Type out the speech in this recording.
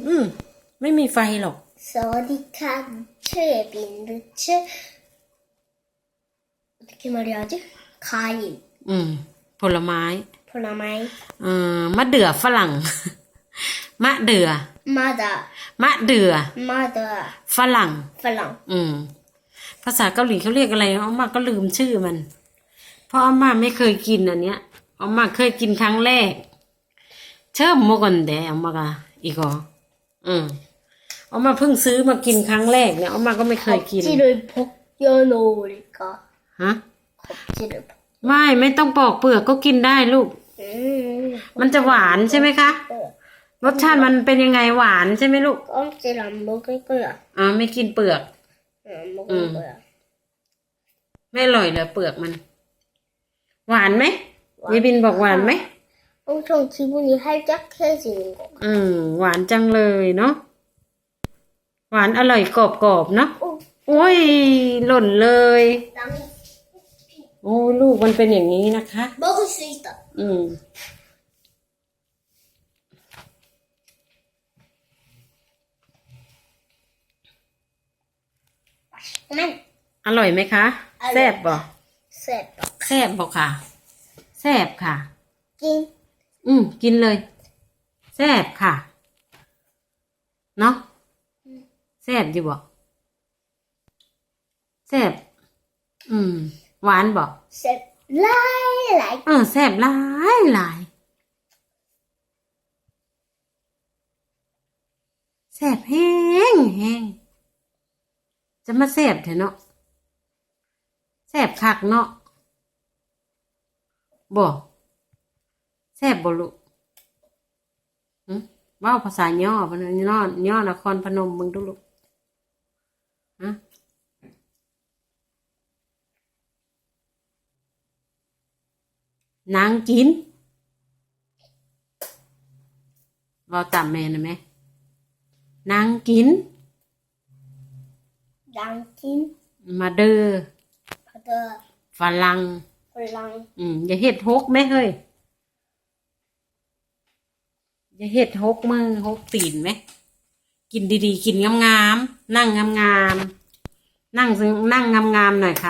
อืม ไม่มีไฟหรอก สวัสดีค่ะชื่อบินหรือชื่อ어떻게 말해야지? 과일, อืม ผลไม้ ผลไม้ เอ่อมะเดื่อฝรั่ง มะเดื่อ 마다, มะเดื่อ 마다, ฝรั่ง ฝรั่ง อืม ภาษาเกาหลีเขาเรียกอะไรอาม่าก็ลืมชื่อมัน เพราะอาม่าไม่เคยกินอันเนี้ยอาม่าเคยกินครั้งแรก เชิมโมกันเดอาม่ากะ อีกอ่ออืมอาม่าเพิ่งซื้อมากินครั้งแรกเนี่ยอาม่าก็ไม่เคยกิน 껍질을 벗겨놓을까? ฮะ 껍질을 벗... ไม่ไม่ต้องปอกเปลือกก็กินได้ลูก 음, มันจะหวานใช่ไหมคะ รสชาติมันเป็นยังไงหวานใช่ไหมลูก 껍질 안 먹을 거야. อ๋อไม่กินเปลือก 안 먹을 음. 거야. ไม่อร่อยเหรอเปลือกมัน หวานไหมยายบินบอกหวานไหม 엄청 기분이 활짝해지는 거. อืม หวานจังเลยเนาะ หวานอร่อยกรอบๆเนาะ 오, โอ้ย หล่นเลย 남 โอ้ลูกมันเป็นอย่างนี้นะคะ 먹을 수 있다. อืม 만 อร่อยไหมคะ อร่อย แซ่บบ่ 셋, แซ่บบ่ค่ะ แซ่บค่ะ 낀, อืม กินเลย แซ่บค่ะ เนาะแซ่บอยู่บอกแซ่บอืม หวานบอกแซ่บหลายหลายเออแซ่บหลายหลายแซ่บแห้งแห้งจะมาแซ่บเถอะเนาะแซ่บคักเนาะบอก แซ่บบลุว่าภาษาย่อพนย่อย่อนครพนมมึงดูลูกนางกินเราจำแม่นไหมนางกินนางกิน มาเดอมาเดอฝรั่งฝรั่งอืมอย่าเห็ดฮกแม่เฮ้ย อย่าเห็ดหกมือหกตีนไหม กินดีๆ กินงามๆ นั่งงามๆ นั่งนั่งงามๆหน่อยค่ะ